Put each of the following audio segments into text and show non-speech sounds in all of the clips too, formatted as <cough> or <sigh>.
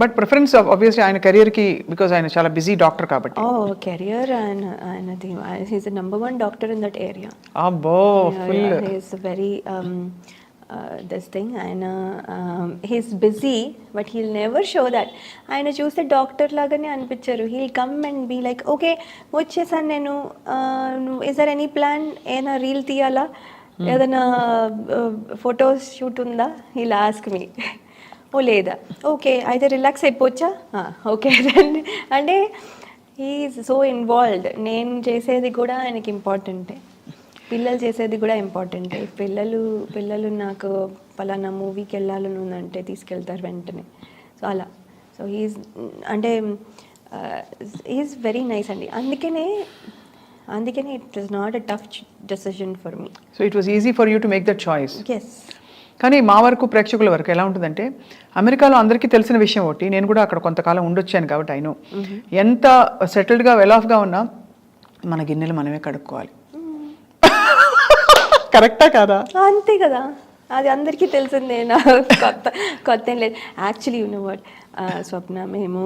But preference obviously ఆయన కెరియర్కి because ఆయన చాలా బిజీ డాక్టర్ కాబట్టి. ఓ కెరియర్ ఆయన ఆయనది he's number one doctor in that area అబ్బో full he's very this thing ఆయన he's busy but he'll never show that ఆయన చూస్తే డాక్టర్ లాగానే అనిపించారు. He'll come and be like okay వచ్చేసాను నేను. ఇస్ దర్ ఎనీ ప్లాన్ ఏదైనా రీల్ తీయాలా? ఏదైనా ఫొటోస్ షూట్ ఉందా? హీల్ ఆస్క్ మీ ఓ లేదా? ఓకే అయితే రిలాక్స్ అయిపోవచ్చా? ఓకే రండి. అంటే ఈజ్ సో ఇన్వాల్వ్డ్ నేను చేసేది కూడా ఆయనకి ఇంపార్టెంటే పిల్లలు చేసేది కూడా ఇంపార్టెంటే పిల్లలు పిల్లలు నాకు పలానా మూవీకి వెళ్ళాలని ఉందంటే తీసుకెళ్తారు వెంటనే. సో అలా. సో ఈజ్ అంటే ఈజ్ వెరీ నైస్ అండి. అందుకనే అందుకనే it is not a tough decision for me so it was easy for you to make that choice yes కానీ మా వరకు ప్రేక్షకుల వరకు ఎలా ఉంటుందంటే అమెరికాలో అందరికీ తెలిసిన విషయం ఒకటి నేను కూడా అక్కడ కొంతకాలం ఉండొచ్చాను కాబట్టి అయినో ఎంత సెటిల్డ్గా వెల్ ఆఫ్గా ఉన్నా మన గిన్నెలు మనమే కడుక్కోవాలి. <laughs> కరెక్టా కాదా? అంతే కదా. అది అందరికీ తెలిసిందే నా కొత్త కొత్త ఏం లేదు. యాక్చువల్లీ యూనో వాట్ స్వప్న మేము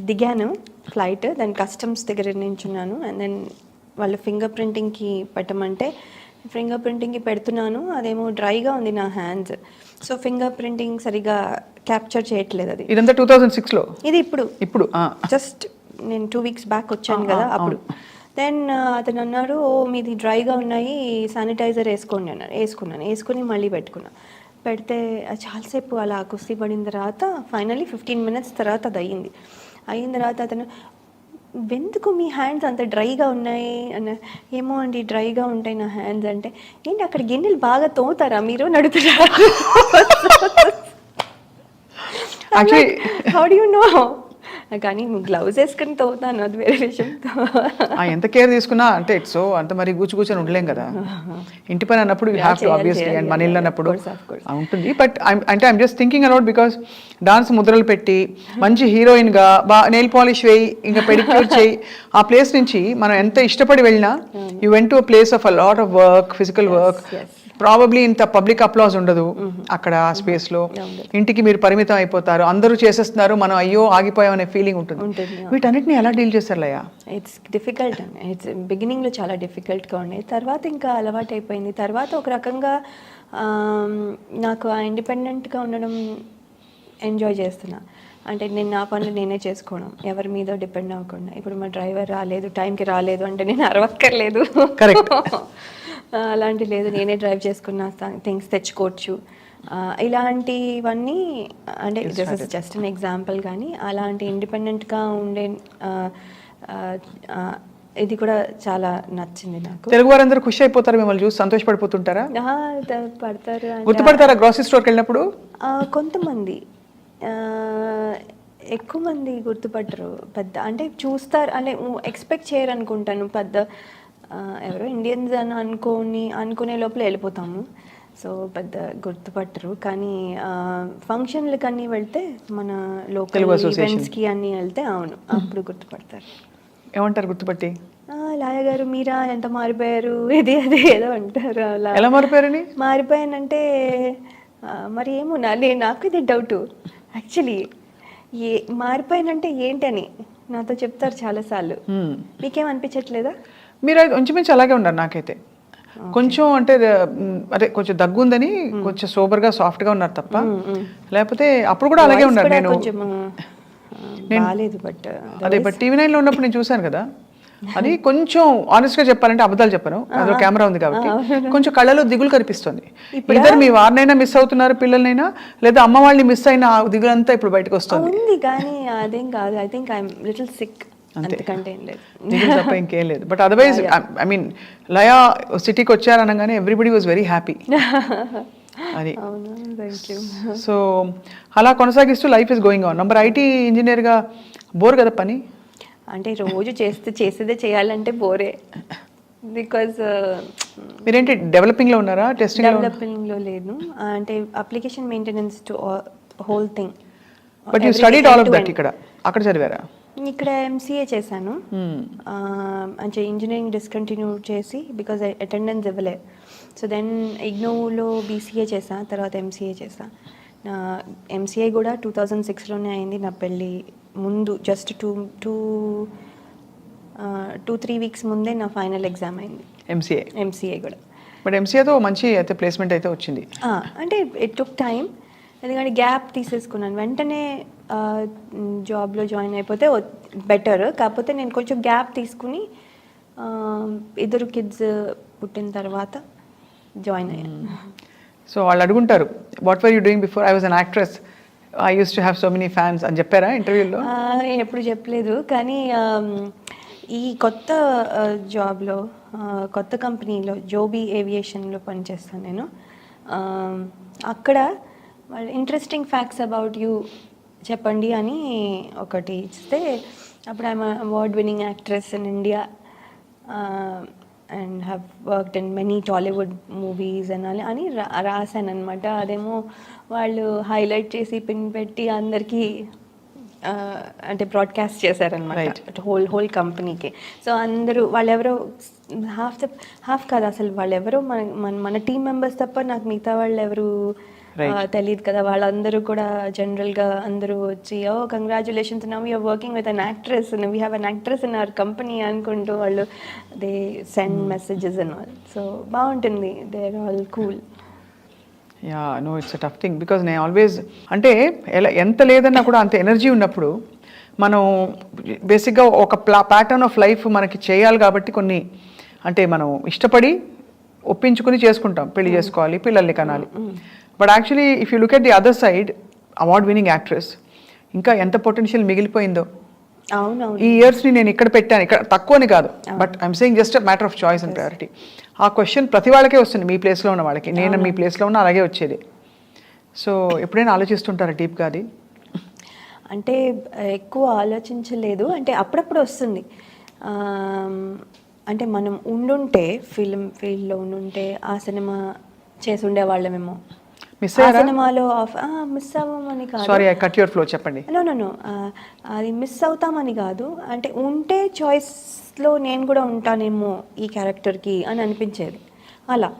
దిగాను ఫ్లైట్ దాని కస్టమ్స్ దగ్గర నించున్నాను అండ్ దెన్ వాళ్ళు ఫింగర్ ప్రింటింగ్కి పెట్టమంటే ఫింగర్ ప్రింటింగ్కి పెడుతున్నాను. అదేమో డ్రైగా ఉంది నా హ్యాండ్స్. సో ఫింగర్ ప్రింటింగ్ సరిగా క్యాప్చర్ చేయట్లేదు అది. ఇదంతా టూ థౌజండ్ సిక్స్లో? ఇది ఇప్పుడు. ఇప్పుడు. జస్ట్ నేను టూ వీక్స్ బ్యాక్ వచ్చాను కదా అప్పుడు. దెన్ అతను అన్నాడు ఓ మీది డ్రైగా ఉన్నాయి శానిటైజర్ వేసుకోండి అన్నారు వేసుకున్నాను. వేసుకుని మళ్ళీ పెట్టుకున్నా. పెడితే చాలాసేపు అలా కుస్తీ పడిన తర్వాత ఫైనల్లీ ఫిఫ్టీన్ మినిట్స్ తర్వాత అది అయ్యింది. అయిన తర్వాత అతను ఎందుకు మీ హ్యాండ్స్ అంత డ్రైగా ఉన్నాయి? అన్న ఏమో అండి డ్రైగా ఉంటాయి నా హ్యాండ్స్ అంటే. ఏంటి అక్కడ గిన్నెలు బాగా తోతారా మీరు? నడుతున్నారు హౌ డు యు నో కానీ గ్లౌజ్ వేసుకుని తోతాను అది వేరే విషయం. ఎంత కేర్ తీసుకున్నా అంటే ఇట్స్ సో అంత మరి కూర్చు కూర్చొని ఉండలేం కదా. ఇంటి పని అన్నప్పుడు యూ Yeah, హ్యావ్ టు చేయాలి, ఆబ్వియస్లీ చేయాలి, అండ్ మన ఇల్లు అన్నప్పుడు ఉంటుంది. బట్ అంటే I'm just thinking aloud because dance ముద్రలు పెట్టి మంచి హీరోయిన్గా బా నెయిల్ పాలిష్ వేయి ఇంకా పెడిక్యూర్ <laughs> చేయి. ఆ ప్లేస్ నుంచి మనం ఎంత ఇష్టపడి వెళ్ళినా you went to place of a lot of work physical work. Probably ఇంత పబ్లిక్ అప్లాజ్ ఉండదు అక్కడ ఆ స్పేస్లో ఇంటికి మీరు పరిమితం అయిపోతారు. అందరూ చేసేస్తున్నారు. మనం అయ్యో ఆగిపోయాం అనే ఫీలింగ్ ఉంటుంది వీటన్నిటిని ఎలా డీల్ చేస్తారు లయ్యా ఇట్స్ డిఫికల్ట్ ఇట్స్ బిగినింగ్లో చాలా డిఫికల్ట్గా ఉండేది తర్వాత ఇంకా అలవాటు అయిపోయింది. తర్వాత ఒక రకంగా నాకు ఆ ఇండిపెండెంట్గా ఉండడం ఎంజాయ్ చేస్తున్నా. అంటే నేను నా పనులు నేనే చేసుకోవడం. ఎవరి మీద డిపెండ్ అవ్వకుండా. ఇప్పుడు మా డ్రైవర్ రాలేదు టైంకి రాలేదు అంటే నేను అరవక్కర్లేదు. <laughs> అలాంటి లేదు నేనే డ్రైవ్ చేసుకున్న థింగ్స్ తెచ్చుకోవచ్చు. ఇలాంటివన్నీ అంటే this is just an example కానీ అలాంటి ఇండిపెండెంట్గా ఉండే ఇది కూడా చాలా నచ్చింది నాకు. తెలుగు వారందరూ ఖుషి అయిపోతారు మిమ్మల్ని చూసి సంతోషపడిపోతుంటారా? పడతారు గుర్తుపడతారా గ్రాసరీ స్టోర్కి వెళ్ళినప్పుడు? కొంతమంది. ఎక్కువ మంది గుర్తుపట్టరు. పెద్ద అంటే చూస్తారు అంటే ఎక్స్పెక్ట్ చేయరు అనుకుంటాను పెద్ద ఎవరో ఇండియన్స్ అని అనుకోని అనుకునే లోపల వెళ్ళిపోతాము. సో పెద్ద గుర్తుపట్టరు. కానీ ఫంక్షన్లకు అన్నీ వెళ్తే మన లోకల్. ఈవెంట్స్కి అన్నీ వెళ్తే అవును <laughs> అప్పుడు గుర్తుపడతారు. ఏమంటారు గుర్తుపట్టి? లాయ గారు మీరా ఎంత మారిపోయారు? <laughs> ఇది అది ఏదో అంటారు అలా. ఎలా మారిపోయారని? మారిపోయానంటే మరి ఏమో నాకు ఇది డౌట్ యాక్చువల్లీ ఏ మారిపోయానంటే ఏంటని నాతో చెప్తారు చాలాసార్లు. మీకేం అనిపించట్లేదా? మీరు అయితే ఇంచుమించు అలాగే ఉన్నారు నాకైతే. కొంచెం అంటే అదే కొంచెం దగ్గు ఉందని కొంచెం సూపర్గా సాఫ్ట్గా ఉన్నారు తప్ప లేకపోతే అప్పుడు కూడా అలాగే ఉన్నారు నేను. బట్ అదే బట్ టీవీ నైన్లో ఉన్నప్పుడు నేను చూశాను కదా. అది కొంచెం ఆనెస్ట్గా చెప్పాలంటే అబద్ధాలు చెప్పను. అందులో కెమెరా ఉంది కాబట్టి. కొంచెం కళ్ళలో దిగులు కనిపిస్తుంది. ఇద్దరు మీ వారినైనా మిస్ అవుతున్నారు పిల్లలనైనా లేదా అమ్మ వాళ్ళని మిస్ అయిన దిగులంతా ఇప్పుడు బయటకు వస్తుంది. కానీ అదేం కాదు. I think I'm little sick అంతకంటే ఏం లేదు. తప్ప ఇంకేం లేదు. But otherwise I mean Laya సిటీకి వచ్చారనగానే ఎవ్రీబడి వాజ్ వెరీ హ్యాపీ అది. సో అలా కొనసాగిస్తూ life is going on number IT ఇంజనీర్గా బోర్ కదా పని? అంటే రోజు చేస్తే చేసేదే చేయాలంటే బోరే. బికాజ్ మీరేంటి డెవలపింగ్లో ఉన్నారా? టెస్టింగ్ డెవలపింగ్లో లేదు. అంటే application maintenance to whole thing but you studied all of that ఇక్కడ. అక్కడ చదివారా? ఇక్కడ ఎంసీఏ చేశాను. Hmm. అంటే ఇంజనీరింగ్ డిస్కంటిన్యూ చేసి బికాజ్ అటెండెన్స్ ఇవ్వలే. సో దెన్ ఇగ్నోలో బీసీఏ చేసా తర్వాత ఎంసీఏ చేసా నా ఎంసీఏ కూడా టూ థౌజండ్ సిక్స్లోనే అయింది నా పెళ్ళి ముందు just two two two three weeks ముందే నా ఫైనల్ ఎగ్జామ్ అయింది. ఎంసీఏ ఎంసీఏ కూడా. బట్ ఎంసీఏతో మంచి అయితే ప్లేస్మెంట్ అయితే వచ్చింది. అంటే ఇట్ టుక్ టైం ఎందుకంటే గ్యాప్ తీసేసుకున్నాను. వెంటనే జాబ్లో జాయిన్ అయిపోతే బెటర్. కాకపోతే నేను కొంచెం గ్యాప్ తీసుకుని ఇద్దరు కిడ్స్ పుట్టిన తర్వాత జాయిన్ అయ్యాను సో వాళ్ళు అడుగుంటారు what were you doing before I was an actress I use to have so many fans అని చెప్పారా ఇంటర్వ్యూలో? ఆ, ఎప్పుడు చెప్పలేదు. కానీ ఈ కొత్త జాబ్లో కొత్త కంపెనీలో జోబీ ఏవియేషన్లో పనిచేస్తాను నేను. అక్కడ వాళ్ళు ఇంట్రెస్టింగ్ ఫ్యాక్ట్స్ అబౌట్ యూ చెప్పండి అని ఒకటి ఇస్తే అప్పుడు I'm award winning actress in India and have worked in many Tollywood movies అని అని రా- రాశాను అనమాట అదేమో వాళ్ళు హైలైట్ చేసి పిన్ పెట్టి అందరికీ ఆ, అంటే బ్రాడ్కాస్ట్ చేశారనమాట హోల్ హోల్ కంపెనీకి సో అందరూ వాళ్ళెవరో హాఫ్ ద హాఫ్ కాదు అసలు వాళ్ళెవరో మన మన మన టీం మెంబర్స్ తప్ప నాకు మిగతా వాళ్ళు ఎవరు తెలియదు కదా వాళ్ళందరూ కూడా జనరల్గా అందరూ వచ్చి ఓ congratulations now you're working with an actress we have an actress in our company అనుకుంటూ వాళ్ళు they send messages and all so బాగుంటుంది. They are all cool yeah no it's tough thing because నేను ఆల్వేస్ అంటే ఎలా ఎంత లేదన్నా కూడా అంత ఎనర్జీ ఉన్నప్పుడు మనం బేసిక్గా ఒక ప్లా ప్యాటర్న్ ఆఫ్ లైఫ్ మనకి చేయాలి కాబట్టి కొన్ని అంటే మనం ఇష్టపడి ఒప్పించుకుని చేసుకుంటాం. పెళ్ళి చేసుకోవాలి పిల్లల్ని కనాలి. But actually if you look at the other side award winning actress ఇంకా ఎంత పొటెన్షియల్ మిగిలిపోయిందో. ఈ ఇయర్స్ని నేను ఇక్కడ పెట్టాను. ఇక్కడ తక్కువని కాదు. But I'm saying just matter of choice and priority ఆ క్వశ్చన్ ప్రతి వాళ్ళకే వస్తుంది. మీ ప్లేస్లో ఉన్న వాళ్ళకి. నేను మీ ప్లేస్లో ఉన్న అలాగే వచ్చేది. సో ఎప్పుడైనా ఆలోచిస్తుంటారా డీప్గా అది? అంటే ఎక్కువ ఆలోచించలేదు. అంటే అప్పుడప్పుడు వస్తుంది. అంటే మనం ఉండుంటే ఫిల్మ్ ఫీల్డ్లో ఉండుంటే ఆ సినిమా చేసి ఉండేవాళ్ళమేమో. మిస్ సినిమాలో మిస్ అవ్వమని కాదు. Sorry I cut your flow చెప్పండి. నో నో నో అది మిస్ అవుతామని కాదు. అంటే ఉంటే చాయిస్లో నేను కూడా ఉంటానేమో ఈ క్యారెక్టర్కి అని అనిపించేది. అలా.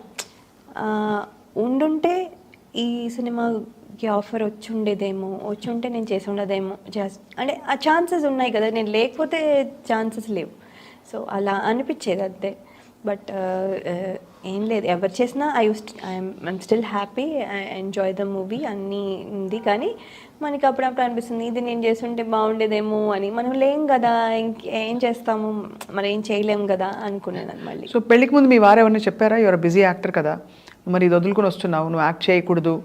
ఉండుంటే ఈ సినిమాకి ఆఫర్ వచ్చి ఉండేదేమో వచ్చి ఉంటే నేను చేసి ఉండదేమో అంటే ఆ ఛాన్సెస్ ఉన్నాయి కదా నేను లేకపోతే ఛాన్సెస్ లేవు. సో అలా అనిపించేది అంతే. బట్ ఏం లేదు. ఎవరు చేసినా I use I'm still happy I enjoy the movie అన్నీ ఉంది. కానీ మనకి అప్పుడప్పుడు అనిపిస్తుంది ఇది నేను చేస్తుంటే బాగుండేదేమో అని. మనం లేం కదా ఇంక ఏం చేస్తాము? మరి ఏం చేయలేం కదా అనుకున్నాను మళ్ళీ. సో పెళ్ళికి ముందు మీ వారు ఎవరైనా చెప్పారా? యువర్ బిజీ యాక్టర్ కదా. మరి ఇది వదులుకుని వస్తున్నావు. నువ్వు యాక్ట్ చేయకూడదు.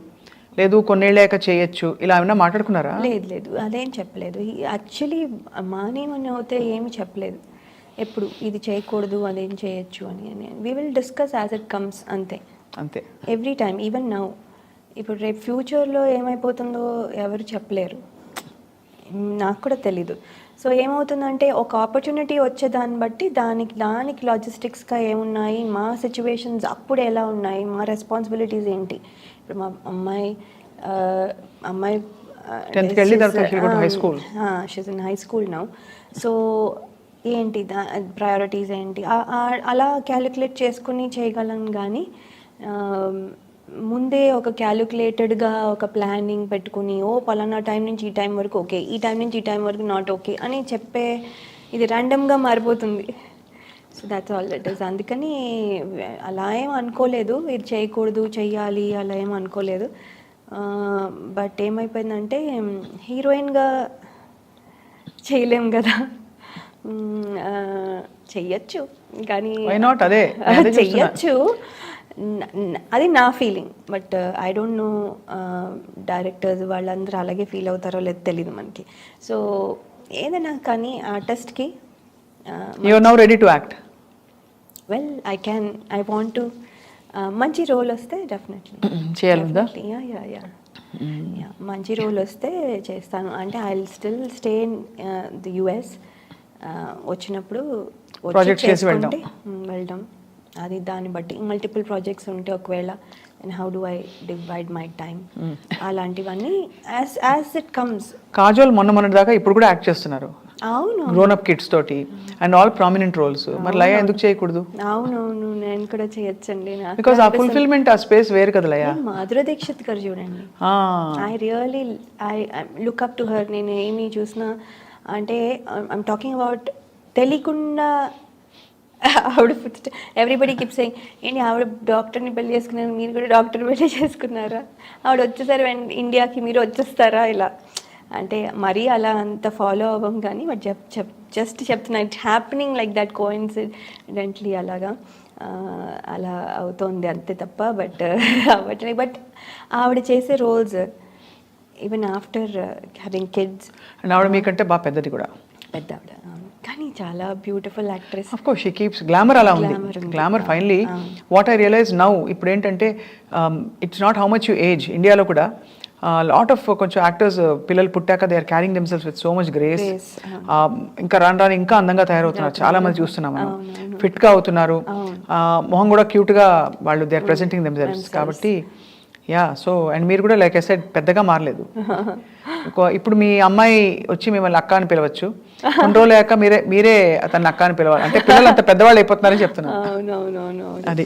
లేదు కొన్నేళ్ళాక చేయొచ్చు. ఇలా ఏమైనా మాట్లాడుకున్నారా? లేదు లేదు. అదేం చెప్పలేదు. యాక్చువల్లీ మానేమని అవుతే ఏమి చెప్పలేదు. ఎప్పుడు ఇది చేయకూడదు అదేం చేయొచ్చు అని అని we will discuss as it comes అంతే. అంతే. ఎవ్రీ టైమ్ ఈవెన్ నౌ ఇప్పుడు రేపు ఫ్యూచర్లో ఏమైపోతుందో ఎవరు చెప్పలేరు. నాకు కూడా తెలీదు. సో ఏమవుతుందంటే ఒక ఆపర్చునిటీ వచ్చే దాన్ని బట్టి దానికి దానికి లాజిస్టిక్స్గా ఏమున్నాయి మా సిచ్యువేషన్స్ అప్పుడు ఎలా ఉన్నాయి మా రెస్పాన్సిబిలిటీస్ ఏంటి. ఇప్పుడు మా అమ్మాయి అమ్మాయి 10th కి వెళ్ళి తర్వాత she'll go to high school. She's in high school now so ఏంటి ప్రయారిటీస్ ఏంటి? అలా క్యాలిక్యులేట్ చేసుకుని చేయగలను కానీ ముందే ఒక క్యాలిక్యులేటెడ్గా ఒక ప్లానింగ్ పెట్టుకుని ఓ పలానా టైం నుంచి ఈ టైం వరకు ఓకే ఈ టైం నుంచి ఈ టైం వరకు నాట్ ఓకే అని చెప్పే ఇది ర్యాండమ్గా మారిపోతుంది. So that's all that is అందుకని అలా ఏం అనుకోలేదు. ఇది చేయకూడదు చెయ్యాలి అలా ఏం అనుకోలేదు. బట్ ఏమైపోయిందంటే హీరోయిన్గా చేయలేం కదా. చెయ్యొచ్చు కానీ? అదే. <laughs> చెయ్యొచ్చు. అది నా feeling but I don't know directors వాళ్ళందరూ అలాగే ఫీల్ అవుతారో లేదో తెలియదు మనకి. సో ఏదైనా కానీ ఆర్టిస్ట్కి your now ready to act well I can I want to మంచి రోల్ వస్తే definitely yeah yeah yeah yeah మంచి రోల్ వస్తే చేస్తాను. అంటే I still stay in the US వచ్చినప్పుడు చేసి వెళ్ళడం. అది దాన్ని బట్టి మల్టిపుల్ ప్రాజెక్ట్స్ ఉంటే ఒకవేళ and how do I divide my time అలాంటివన్నీ as as it comes Kajol మొన్న మొన్నటి దాకా ఇప్పుడు కూడా యాక్ట్ చేస్తున్నారు. అవును గ్రోన్ అప్ కిడ్స్ తోటి. అండ్ ఆల్ ప్రామినెంట్ రోల్స్ మరి లయ ఎందుకు చేయకూడదు? అవునవును నేను కూడా చేయొచ్చండి. బికాస్ ఆ ఫుల్ఫిల్మెంట్ ఆ స్పేస్ వేరు కదా లయ. మాధుర దీక్షిత్ గారు చూడండి. I really I look up to her నేను ఏమి చూసినా అంటే ఐమ్ టాకింగ్ అబౌట్ తెలియకుండా ఆవిడ ఫుడ్ ఎవ్రీబడి కిప్ సెయింగ్ ఏంటి ఆవిడ డాక్టర్ని పెళ్ళి చేసుకున్నారు మీరు కూడా డాక్టర్ పెళ్ళి చేసుకున్నారా? ఆవిడ వచ్చేసరి ఇండియాకి మీరు వచ్చేస్తారా? ఇలా. అంటే మరీ అలా అంత ఫాలో అవ్వం కానీ బట్ చెప్ చెప్ జస్ట్ చెప్తున్నా it happening like that coincidentally అలాగా. అలా అవుతోంది అంతే తప్ప బట్ <laughs> అవ్వట్లేదు. బట్ ఆవిడ చేసే roles even after having kids and ఆవిడ మీకంటే బాగా పెద్దది కూడా. పెద్ద ఆవిడ. కానీ చాలా beautiful actress of course she keeps glamour అలా ఉంది. Glamour finally what I realise now ఇప్పుడు ఏంటంటే it's not how much you age ఇండియాలో కూడా లాట్ ఆఫ్ కొంచెం యాక్టర్స్ పిల్లలు పుట్టాక they are carrying themselves with so much grace ఇంకా రాను రాను ఇంకా అందంగా తయారవుతున్నారు. చాలా మంది చూస్తున్నాం మనం. ఫిట్గా అవుతున్నారు. మొహం కూడా క్యూట్గా వాళ్ళు దే ఆర్ ప్రెసెంటింగ్ దెమ్సెల్స్ కాబట్టి యా సో అండ్ మీరు కూడా లైక్ ఐ సెడ్ పెద్దగా మారలేదు. <laughs> ఇప్పుడు మీ అమ్మాయి వచ్చి మిమ్మల్ని అక్క అని పిలవచ్చు. కొన్ని రోజులు అయ్యాక మీరే మీరే అతన్ని అక్క అని పిలవాలి. అంటే పిల్లలు అంత పెద్దవాళ్ళు అయిపోతున్నారని <laughs> అవునవునవును అది.